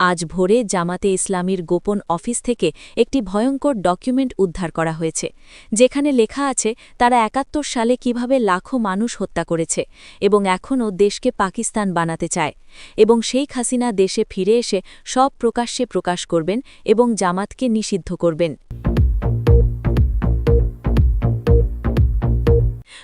আজ ভোরে জামাতে ইসলামীর গোপন অফিস থেকে একটি ভয়ঙ্কর ডকুমেন্ট উদ্ধার করা হয়েছে, যেখানে লেখা আছে তারা একাত্তর সালে কীভাবে লাখো মানুষ হত্যা করেছে এবং এখনও দেশকে পাকিস্তান বানাতে চায় এবং শেখ হাসিনা দেশে ফিরে এসে সব প্রকাশ্যে প্রকাশ করবেন এবং জামাতকে নিষিদ্ধ করবেন।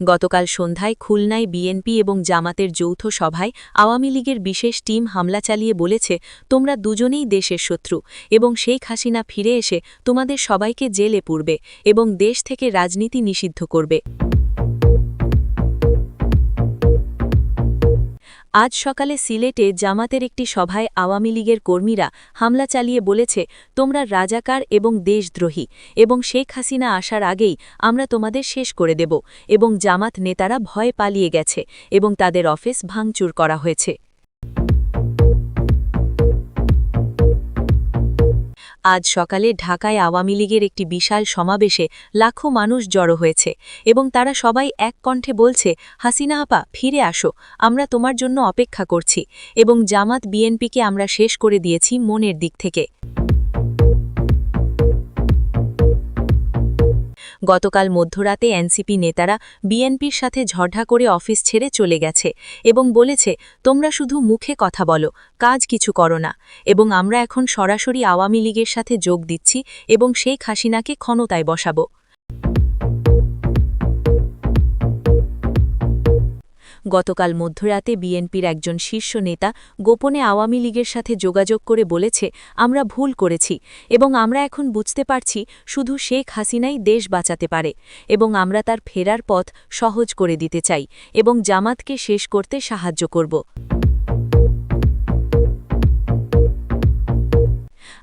গতকাল সন্ধ্যায় খুলনায় বিএনপি এবং জামাতের যৌথ সভায় আওয়ামী লীগের বিশেষ টিম হামলা চালিয়ে বলেছে, তোমরা দুজনেই দেশের শত্রু এবং শেখ হাসিনা ফিরে এসে তোমাদের সবাইকে জেলে পুরবে এবং দেশ থেকে রাজনীতি নিষিদ্ধ করবে। আজ সকালে সিলেটে জামাতের একটি সভায় আওয়ামী লীগের কর্মীরা হামলা চালিয়ে বলেছে, তোমরা রাজাকার এবং দেশদ্রোহী এবং শেখ হাসিনা আসার আগেই আমরা তোমাদের শেষ করে দেব এবং জামাত নেতারা ভয় পালিয়ে গেছে এবং তাদের অফিস ভাঙচুর করা হয়েছে। আজ সকালে ঢাকায় আওয়ামী লীগের একটি বিশাল সমাবেশে লাখো মানুষ জড়ো হয়েছে এবং তারা সবাই এক কণ্ঠে বলছে, হাসিনা আপা, ফিরে আসো, আমরা তোমার জন্য অপেক্ষা করছি এবং জামাত বিএনপিকে আমরা শেষ করে দিয়েছি মনের দিক থেকে। গতকাল মধ্যরাতে এনসিপি নেতারা বিএনপির সাথে ঝড়ঢা করে অফিস ছেড়ে চলে গেছে এবং বলেছে, তোমরা শুধু মুখে কথা বলো, কাজ কিছু করো না। এবং আমরা এখন সরাসরি আওয়ামী লীগের সাথে যোগ দিচ্ছি এবং সেই খাসিনাকে ক্ষমতায় বসাবো। গতকাল মধ্যরাতে বিএনপির একজন শীর্ষ নেতা গোপনে আওয়ামী লীগের সাথে যোগাযোগ করে বলেছে, আমরা ভুল করেছি এবং আমরা এখন বুঝতে পারছি শুধু শেখ হাসিনাই দেশ বাঁচাতে পারে এবং আমরা তার ফেরার পথ সহজ করে দিতে চাই এবং জামাতকে শেষ করতে সাহায্য করব।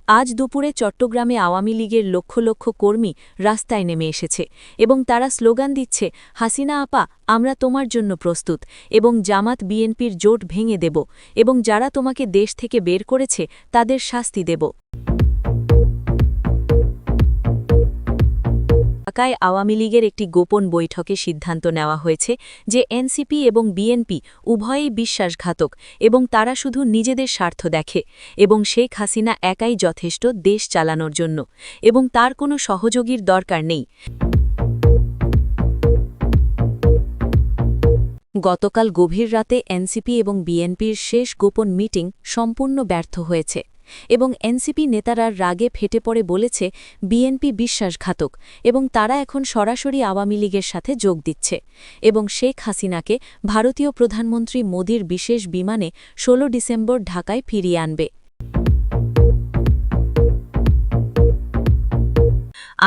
আজ দুপুরে চট্টগ্রামে আওয়ামী লীগের লক্ষ লক্ষ কর্মী রাস্তায় নেমে এসেছে এবং তারা স্লোগান দিচ্ছে, হাসিনা আপা, আমরা তোমার জন্য প্রস্তুত এবং জামাত বিএনপির জোট ভেঙে দেব এবং যারা তোমাকে দেশ থেকে বের করেছে তাদের শাস্তি দেব। ঢাকায় আওয়ামী লীগের একটি গোপন বৈঠকে সিদ্ধান্ত নেওয়া হয়েছে যে এনসিপি এবং বিএনপি উভয়েই বিশ্বাসঘাতক এবং তারা শুধু নিজেদের স্বার্থ দেখে এবং শেখ হাসিনা একাই যথেষ্ট দেশ চালানোর জন্য এবং তার কোনো সহযোগীর দরকার নেই। গতকাল গভীর রাতে এনসিপি এবং বিএনপির শেষ গোপন মিটিং সম্পূর্ণ ব্যর্থ হয়েছে। এবং এনসিপি নেতারা রাগে ফেটে পড়ে বলেছে, বিএনপি বিশ্বাসঘাতক এবং তারা এখন সরাসরি আওয়ামী লীগের সাথে যোগ দিচ্ছে এবং শেখ হাসিনাকে ভারতীয় প্রধানমন্ত্রী মোদির বিশেষ বিমানে ১৬ ডিসেম্বর ঢাকায় ফিরিয়ে আনবে।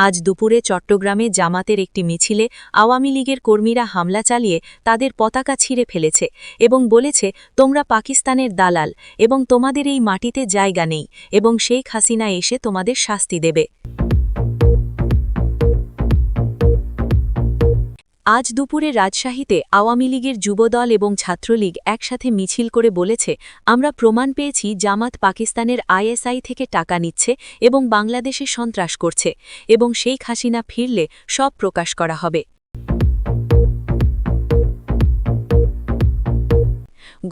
আজ দুপুরে চট্টগ্রামে জামাতের একটি মিছিলে আওয়ামী লীগের কর্মীরা হামলা চালিয়ে তাদের পতাকা ছিঁড়ে ফেলেছে এবং বলেছে, তোমরা পাকিস্তানের দালাল এবং তোমাদের এই মাটিতে জায়গা নেই এবং শেখ হাসিনা এসে তোমাদের শাস্তি দেবে। আজ দুপুরে রাজশাহীতে আওয়ামী লীগের যুবদল এবং ছাত্রলীগ একসাথে মিছিল করে বলেছে, আমরা প্রমাণ পেয়েছি জামাত পাকিস্তানের আইএসআই থেকে টাকা নিচ্ছে এবং বাংলাদেশে সন্ত্রাস করছে এবং শেখ হাসিনা ফিরলে সব প্রকাশ করা হবে।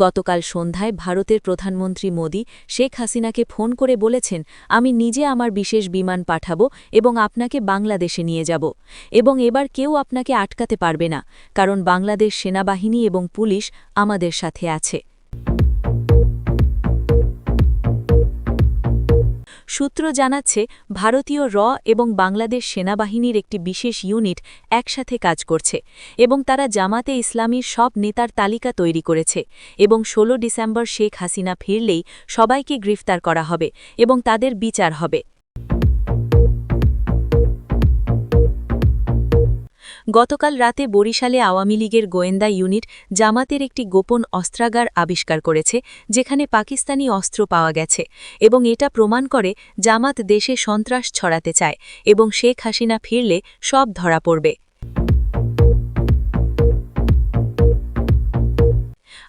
গতকাল সন্ধ্যায় ভারতের প্রধানমন্ত্রী মোদী শেখ হাসিনাকে ফোন করে বলেছেন, আমি নিজে আমার বিশেষ বিমান পাঠাব এবং আপনাকে বাংলাদেশে নিয়ে যাব এবং এবার কেউ আপনাকে আটকাতে পারবে না, কারণ বাংলাদেশ সেনাবাহিনী এবং পুলিশ আমাদের সাথে আছে। সূত্র জানাচ্ছে, ভারতীয় র এবং বাংলাদেশ সেনাবাহিনীর একটি বিশেষ ইউনিট একসাথে কাজ করছে এবং তারা জামাতে ইসলামীর সব নেতার তালিকা তৈরি করেছে এবং ১৬ ডিসেম্বর শেখ হাসিনা ফিরলেই সবাইকে গ্রেফতার করা হবে এবং তাদের বিচার হবে। গতকাল রাতে বরিশালে আওয়ামী লীগের গোয়েন্দা ইউনিট জামাতের একটি গোপন অস্ত্রাগার আবিষ্কার করেছে, যেখানে পাকিস্তানি অস্ত্র পাওয়া গেছে এবং এটা প্রমাণ করে জামাত দেশে সন্ত্রাস ছড়াতে চায় এবং শেখ হাসিনা ফিরলে সব ধরা পড়বে।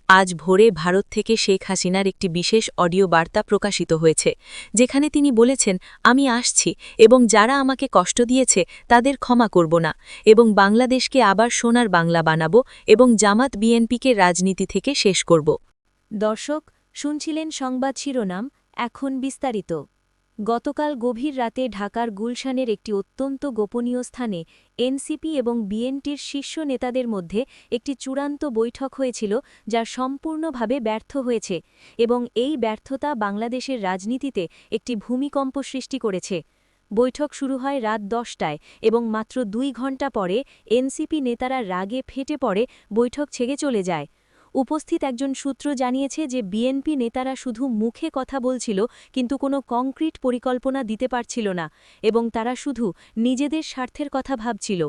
আজ ভোরে ভারত থেকে শেখ হাসিনার একটি বিশেষ অডিও বার্তা প্রকাশিত হয়েছে, যেখানে তিনি বলেছেন, আমি আসছি এবং যারা আমাকে কষ্ট দিয়েছে তাদের ক্ষমা করব না এবং বাংলাদেশকে আবার সোনার বাংলা বানাবো এবং জামাত বিএনপিকে রাজনীতি থেকে শেষ করব। দর্শক, শুনছিলেন সংবাদ শিরোনাম, এখন বিস্তারিত। গতকাল গভীর রাতে ঢাকার গুলশানের একটি অত্যন্ত গোপনীয় স্থানে এনসিপি এবং বিএনটির শীর্ষ নেতাদের মধ্যে একটি চূড়ান্ত বৈঠক হয়েছিল, যা সম্পূর্ণভাবে ব্যর্থ হয়েছে এবং এই ব্যর্থতা বাংলাদেশের রাজনীতিতে একটি ভূমিকম্প সৃষ্টি করেছে। বৈঠক শুরু হয় রাত দশটায় এবং মাত্র দুই ঘণ্টা পরে এনসিপি নেতারা রাগে ফেটে পড়ে, বৈঠক ছেড়ে চলে যায়। উপস্থিত একজন সূত্র জানিয়েছে যে বিএনপি নেতারা শুধু মুখে কথা বলছিল, কিন্তু কোনো কংক্রিট পরিকল্পনা দিতে পারছিল না, এবং তারা শুধু নিজেদের স্বার্থের কথা ভাবছিল।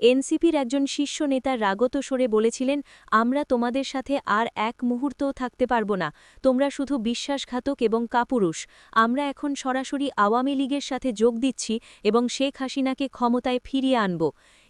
এনসিপির একজন শীর্ষ নেতা রাগত সরে বলেছিলেন, আমরা তোমাদের সাথে আর এক মুহূর্তও থাকতে পারব না। তোমরা শুধু বিশ্বাসঘাতক এবং কাপুরুষ। আমরা এখন সরাসরি আওয়ামী লীগের সাথে যোগ দিচ্ছি এবং শেখ হাসিনাকে ক্ষমতায় ফিরিয়ে আনব।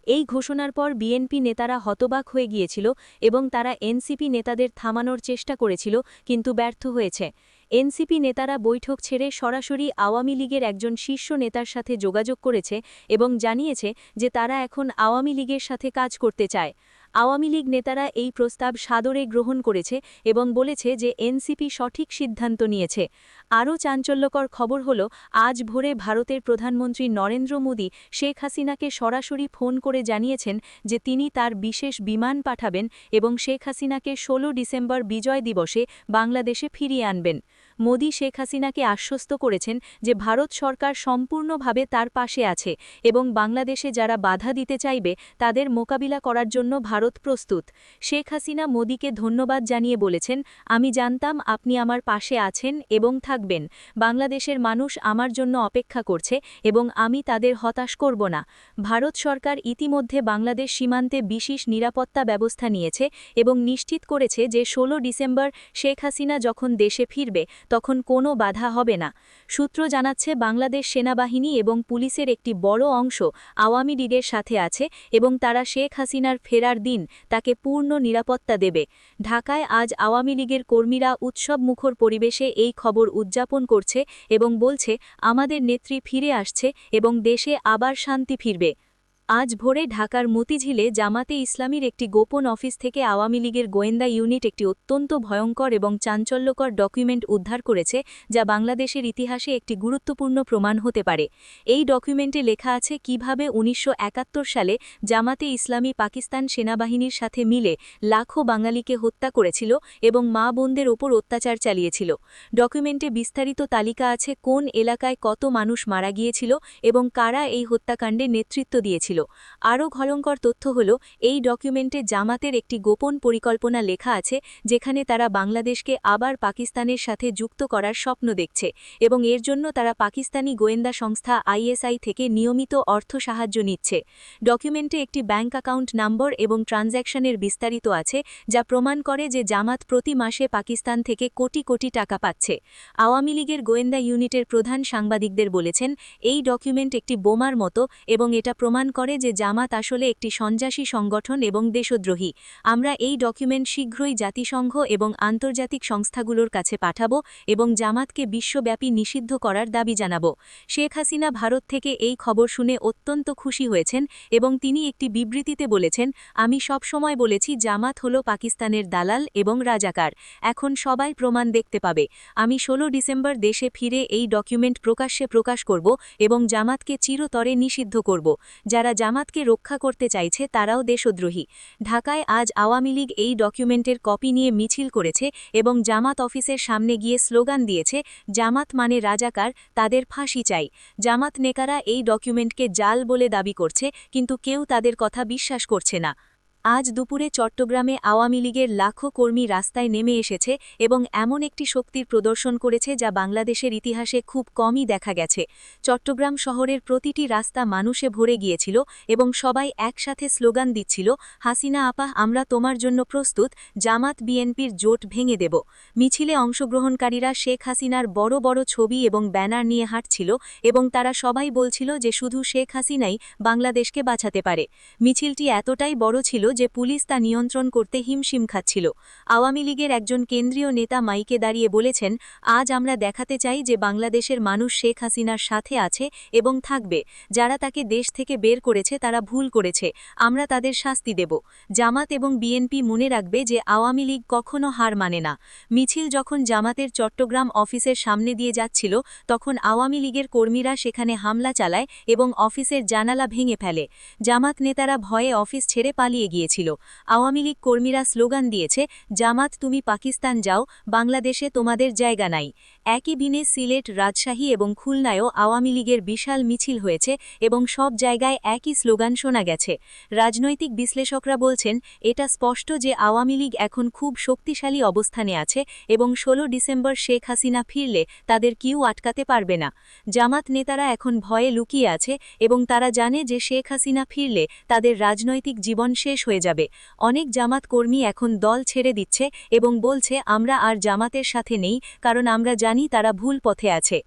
এই ঘোষণার পর বিএনপি নেতারা হতবাক হয়ে গিয়েছিল এবং তারা এনসিপি নেতাদের থামানোর চেষ্টা করেছিল, কিন্তু ব্যর্থ হয়েছে। এনসিপি নেতারা বৈঠক ছেড়ে সরাসরি আওয়ামী লীগের একজন শীর্ষ নেতার সাথে যোগাযোগ করেছে এবং জানিয়েছে যে তারা এখন আওয়ামী লীগের সাথে কাজ করতে চায়। আওয়ামী লীগ নেতারা এই প্রস্তাব সাদরে গ্রহণ করেছে এবং বলেছে যে এনসিপি সঠিক সিদ্ধান্ত নিয়েছে। আরও চাঞ্চল্যকর খবর হল, আজ ভোরে ভারতের প্রধানমন্ত্রী নরেন্দ্র মোদী শেখ হাসিনাকে সরাসরি ফোন করে জানিয়েছেন যে তিনি তার বিশেষ বিমান পাঠাবেন এবং শেখ হাসিনাকে ১৬ ডিসেম্বর বিজয় দিবসে বাংলাদেশে ফিরিয়ে আনবেন। মোদী শেখ হাসিনাকে আশ্বস্ত করেছেন যে ভারত সরকার সম্পূর্ণভাবে তার পাশে আছে এবং বাংলাদেশে যারা বাধা দিতে চাইবে তাদের মোকাবিলা করার জন্য ভারত প্রস্তুত। শেখ হাসিনা মোদীকে ধন্যবাদ জানিয়ে বলেছেন, আমি জানতাম আপনি আমার পাশে আছেন এবং থাকবেন। বাংলাদেশের মানুষ আমার জন্য অপেক্ষা করছে এবং আমি তাদের হতাশ করব না। ভারত সরকার ইতিমধ্যে বাংলাদেশ সীমান্তে বিশেষ নিরাপত্তা ব্যবস্থা নিয়েছে এবং নিশ্চিত করেছে যে ১৬ ডিসেম্বর শেখ হাসিনা যখন দেশে ফিরবে তখন কোনো বাধা হবে না। সূত্র জানাচ্ছে, বাংলাদেশ সেনাবাহিনী এবং পুলিশের একটি বড় অংশ আওয়ামী লীগের সাথে আছে এবং তারা শেখ হাসিনার ফেরার দিন তাকে পূর্ণ নিরাপত্তা দেবে। ঢাকায় আজ আওয়ামী লীগের কর্মীরা উৎসব মুখর পরিবেশে এই খবর উদযাপন করছে এবং বলছে, আমাদের নেত্রী ফিরে আসছে এবং দেশে আবার শান্তি ফিরবে। আজ ভোরে ঢাকার মতিঝিলে জামাতে ইসলামীর একটি গোপন অফিস থেকে আওয়ামী লীগের গোয়েন্দা ইউনিট একটি অত্যন্ত ভয়ঙ্কর এবং চাঞ্চল্যকর ডকুমেন্ট উদ্ধার করেছে, যা বাংলাদেশের ইতিহাসে একটি গুরুত্বপূর্ণ প্রমাণ হতে পারে। এই ডকুমেন্টে লেখা আছে কীভাবে উনিশশো একাত্তর সালে জামাতে ইসলামী পাকিস্তান সেনাবাহিনীর সাথে মিলে লাখো বাঙালিকে হত্যা করেছিল এবং মা বোনদের ওপর অত্যাচার চালিয়েছিল। ডকুমেন্টে বিস্তারিত তালিকা আছে কোন এলাকায় কত মানুষ মারা গিয়েছিল এবং কারা এই হত্যাকাণ্ডে নেতৃত্ব দিয়েছিল। ছিল। আরও ভয়ঙ্কর তথ্য হল, এই ডকুমেন্টে জামাতের একটি গোপন পরিকল্পনা লেখা আছে, যেখানে তারা বাংলাদেশকে আবার পাকিস্তানের সাথে যুক্ত করার স্বপ্ন দেখছে এবং এর জন্য তারা পাকিস্তানি গোয়েন্দা সংস্থা আইএসআই থেকে নিয়মিত অর্থ সাহায্য নিচ্ছে। ডকুমেন্টে একটি ব্যাংক অ্যাকাউন্ট নম্বর এবং ট্রানজ্যাকশনের বিস্তারিত আছে, যা প্রমাণ করে যে জামাত প্রতি মাসে পাকিস্তান থেকে কোটি কোটি টাকা পাচ্ছে। আওয়ামী লীগের গোয়েন্দা ইউনিটের প্রধান সাংবাদিকদের বলেছেন, এই ডকুমেন্ট একটি বোমার মতো এবং এটা প্রমাণ করে করে যে জামাত আসলে একটি সন্ত্রাসী সংগঠন এবং দেশদ্রোহী। আমরা এই ডকুমেন্ট শীঘ্রই জাতিসংঘ এবং আন্তর্জাতিক সংস্থাগুলোর কাছে পাঠাব এবং জামাতকে বিশ্বব্যাপী নিষিদ্ধ করার দাবি জানাব। শেখ হাসিনা ভারত থেকে এই খবর শুনে অত্যন্ত খুশি হয়েছেন এবং তিনি একটি বিবৃতিতে বলেছেন, আমি সব সময় বলেছি জামাত হল পাকিস্তানের দালাল এবং রাজাকার। এখন সবাই প্রমাণ দেখতে পাবে। আমি ১৬ ডিসেম্বর দেশে ফিরে এই ডকুমেন্ট প্রকাশ্যে প্রকাশ করব এবং জামাতকে চিরতরে নিষিদ্ধ করব। যারা জামাতকে রক্ষা করতে চাইছে তারাও দেশদ্রোহী। ঢাকায় আজ আওয়ামী লীগ এই ডকুমেন্টের কপি নিয়ে মিছিল করেছে এবং জামাত অফিসের সামনে গিয়ে স্লোগান দিয়েছে, জামাত মানে রাজাকার, তাদের ফাঁসি চাই। জামাত নেকারা এই ডকুমেন্টকে জাল বলে দাবি করছে, কিন্তু কেউ তাদের কথা বিশ্বাস করছে না। আজ দুপুরে চট্টগ্রামে আওয়ামী লীগের লাখো কর্মী রাস্তায় নেমে এসেছে এবং এমন একটি শক্তির প্রদর্শন করেছে যা বাংলাদেশের ইতিহাসে খুব কমই দেখা গেছে। চট্টগ্রাম শহরের প্রতিটি রাস্তা মানুষে ভরে গিয়েছিল এবং সবাই একসাথে স্লোগান দিচ্ছিল, হাসিনা আপা, আমরা তোমার জন্য প্রস্তুত, জামাত বিএনপির জোট ভেঙে দেব। মিছিলে অংশগ্রহণকারীরা শেখ হাসিনার বড় বড় ছবি এবং ব্যানার নিয়ে হাঁটছিল এবং তারা সবাই বলছিল যে শুধু শেখ হাসিনাই বাংলাদেশকে বাঁচাতে পারে। মিছিলটি এতটাই বড় ছিল যে পুলিশ তা নিয়ন্ত্রণ করতে হিমশিম খাচ্ছিল। আওয়ামী লীগের একজন কেন্দ্রীয় নেতা মাইকে দাঁড়িয়ে বলেছেন, আজ আমরা দেখাতে চাই যে বাংলাদেশের মানুষ শেখ হাসিনার সাথে আছে এবং থাকবে। যারা তাকে দেশ থেকে বের করেছে তারা ভুল করেছে। আমরা তাদের শাস্তি দেব। জামাত এবং বিএনপি মনে রাখবে যে আওয়ামী লীগ কখনো হার মানে না। মিছিল যখন জামাতের চট্টগ্রাম অফিসের সামনে দিয়ে যাচ্ছিল, তখন আওয়ামী লীগের কর্মীরা সেখানে হামলা চালায় এবং অফিসের জানালা ভেঙে ফেলে। জামাত নেতারা ভয়ে অফিস ছেড়ে পালিয়ে গিয়েছিল আওয়ামী লীগ কর্মীরা স্লোগান দিয়েছে, জামাত তুমি পাকিস্তান যাও, বাংলাদেশে তোমাদের জায়গা নাই। একই দিনে সিলেট, রাজশাহী এবং খুলনায়ও আওয়ামী লীগের বিশাল মিছিল হয়েছে এবং সব জায়গায় একই স্লোগান শোনা গেছে। রাজনৈতিক বিশ্লেষকরা বলছেন, এটা স্পষ্ট যে আওয়ামী লীগ এখন খুব শক্তিশালী অবস্থানে আছে এবং ১৬ ডিসেম্বর শেখ হাসিনা ফিরলে তাদের কিউ আটকাতে পারবে না। জামাত নেতারা এখন ভয়ে লুকিয়ে আছে এবং তারা জানে যে শেখ হাসিনা ফিরলে তাদের রাজনৈতিক জীবন শেষ হয়ে যাবে। অনেক জামাত কর্মী এখন দল ছেড়ে দিচ্ছে এবং বলছে, আমরা আর জামাতের সাথে নেই, কারণ আমরা জানি তারা ভুল পথে আছে।